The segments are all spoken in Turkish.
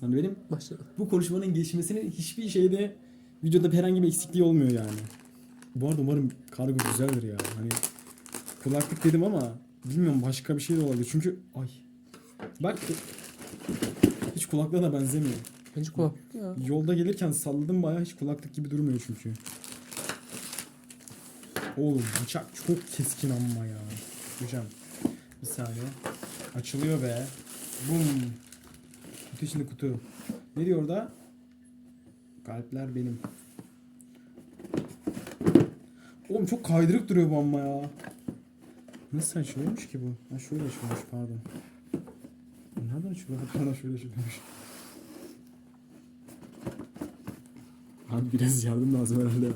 Hani benim Başladı. bu konuşmanın geçmesinin hiçbir şeyde videoda herhangi bir eksikliği olmuyor yani. Bu arada umarım kargo güzeldir ya. Hani kulaklık dedim ama bilmiyorum başka bir şey de olabilir. Çünkü ay bak hiç kulaklığa da benzemiyor. Bence kulaklık ya. Yolda gelirken salladım bayağı hiç kulaklık gibi durmuyor çünkü. Oğlum bıçak çok keskin ama ya. Hocam bir saniye. Açılıyor be. Bum. Kutu kutu. Ne diyor orada? Kalpler benim. Oğlum çok kaydırık duruyor bu amma ya. Nasıl açılıyormuş ki bu? Ha şöyle açılıyormuş pardon. Nereden açılıyor? Pardon şöyle açılıyormuş. Abi biraz yardım lazım herhalde.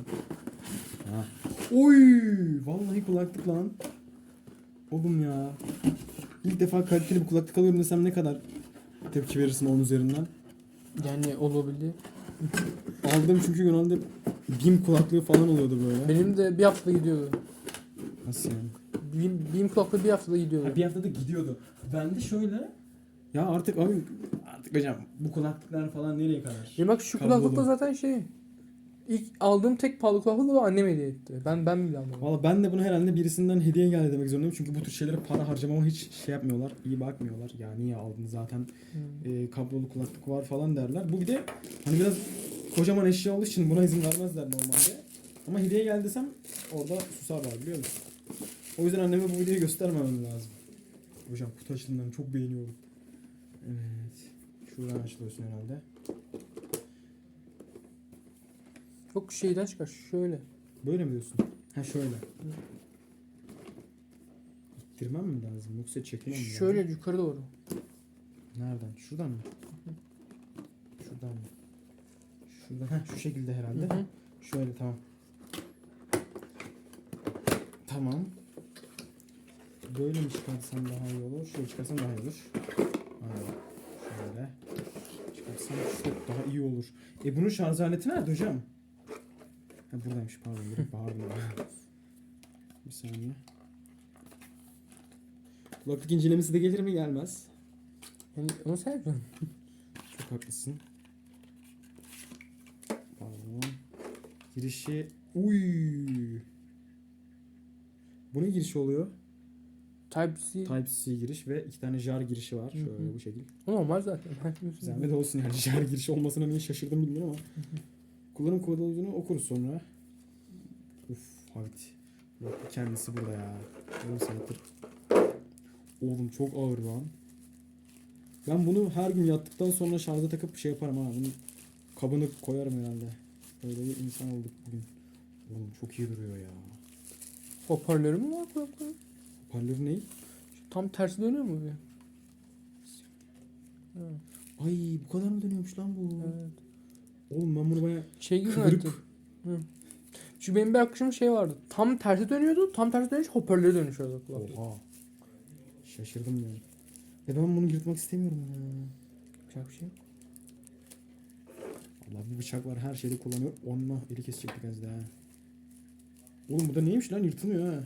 Ha. Oy! Vallahi kulaklık lan. Oğlum ya. İlk defa kaliteli bir kulaklık alıyorum desem ne kadar tepki verirsin onun üzerinden? Yani olabilir. Aldım çünkü genelde BİM kulaklığı falan oluyordu böyle. Benim de bir hafta gidiyordu. Nasıl yani? Benim, benim kulaklığı bir haftada gidiyordu. Ha, bir haftada gidiyordu. Ben de şöyle ya artık abi artık hocam bu kulaklıklar falan nereye kadar? Ya bak şu Kablolu. kulaklık da zaten şey. İlk aldığım tek pahalı kulaklık da annem hediye etti. Ben ben bile almadım. Valla ben de bunu herhalde birisinden hediye geldi demek zorundayım. Çünkü bu tür şeylere para harcamama hiç şey yapmıyorlar. iyi bakmıyorlar. Ya niye aldın zaten Hmm. e, kablolu kulaklık var falan derler. Bu bir de hani biraz kocaman eşya olduğu için buna izin vermezler normalde. Ama hediye geldi desem orada susarlar biliyor musun? O yüzden anneme bu videoyu göstermemem lazım. Hocam kutu açılımlarını çok beğeniyorum. Evet. Şuradan açılıyorsun herhalde. Çok şeyden çıkar. Şöyle. Böyle mi diyorsun? Ha şöyle. İttirmem mi lazım yoksa çekmem mi lazım? Şöyle yukarı doğru. Nereden? Şuradan mı? Şuradan mı? Şuradan. Heh, şu şekilde herhalde. Hı hı. Şöyle tamam. Tamam. Böyle mi çıkarsam daha iyi olur? Şöyle çıkarsam daha iyi olur. Aynen. Şöyle. Çıkarsam çok daha iyi olur. E bunun şarj aleti nerede hocam? Ha buradaymış pardon. Direkt bağırdım. Bir saniye. Kulaklık incelemesi de gelir mi? Gelmez. Yani onu yapacaksın. Çok haklısın. Pardon. Girişi... Uy. Bu ne girişi oluyor? Type-C. Type-C giriş ve iki tane jar girişi var. Şöyle hı. bu şekilde. O normal zaten. Zahmet olsun yani jar girişi olmasına niye şaşırdım bilmiyorum ama. Kullanım kılavuzunu okuruz sonra. Uf Havit. Bak kendisi burada ya. Yarım saattir. Oğlum çok ağır lan. Ben bunu her gün yattıktan sonra şarja takıp şey yaparım ha. Bunun kabını koyarım herhalde. Öyle bir insan olduk bugün. Oğlum çok iyi duruyor ya. Hoparlörü mü var kulaklığın? Hoparlör ne? Tam tersi dönüyor mu bir? Ha, Ay bu kadar mı dönüyormuş lan bu? evet. Oğlum ben bunu baya Şey gibi kıvırıp. Hı. Çünkü benim bir arkadaşımın şey vardı. Tam tersi dönüyordu. Tam tersi dönünce hoparlöre dönüşüyordu kulaklık. Oha. Şaşırdım yani. Ya ben bunu yırtmak istemiyorum ya. Yapacak bir şey yok. Allah bir bıçak var her şeyde kullanıyor. Onunla eli kesecektik az daha. Oğlum bu da neymiş lan yırtılmıyor ha.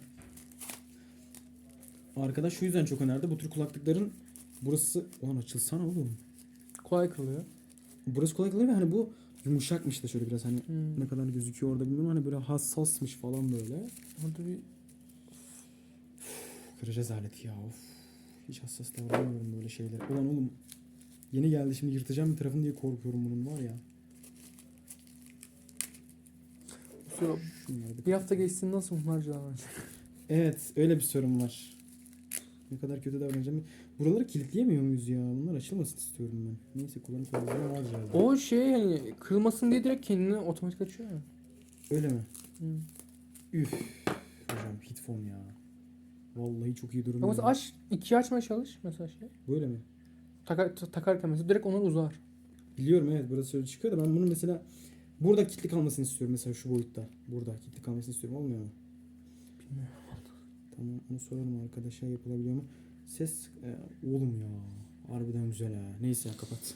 Arkadaş şu yüzden çok önerdi. Bu tür kulaklıkların burası... Ulan açılsana oğlum. Kolay kırılıyor. Burası kolay kolay ve hani bu yumuşakmış da şöyle biraz hani Hmm. ne kadar gözüküyor orada bilmiyorum hani böyle hassasmış falan böyle. Orada bir Kıracağız aleti ya of. Hiç hassas davranmıyorum böyle şeylere. Ulan oğlum yeni geldi şimdi yırtacağım bir tarafını diye korkuyorum bunun var ya. Şunları bir- hafta geçsin nasıl bunlar? Evet öyle bir sorun var. Ne kadar kötü davranacağım. Buraları kilitleyemiyor muyuz ya? Bunlar açılmasın istiyorum ben. Neyse kullanım kılavuzları var herhalde. O şey hani kırılmasın diye direkt kendini otomatik açıyor ya. Öyle mi? Hı. Üf. Hocam hitphone ya. Vallahi çok iyi durum. Ama mesela aç, ikiye açmaya çalış mesela şey. Böyle mi? Taka, ta- takarken mesela direkt onlar uzar. Biliyorum evet burası öyle çıkıyor da ben bunu mesela burada kilitli kalmasını istiyorum mesela şu boyutta. Burada kilitli kalmasını istiyorum olmuyor mu? Bilmiyorum. Tamam onu soralım arkadaşa yapılabiliyor mu? Ses e, oğlum ya harbiden güzel ha. Neyse kapat.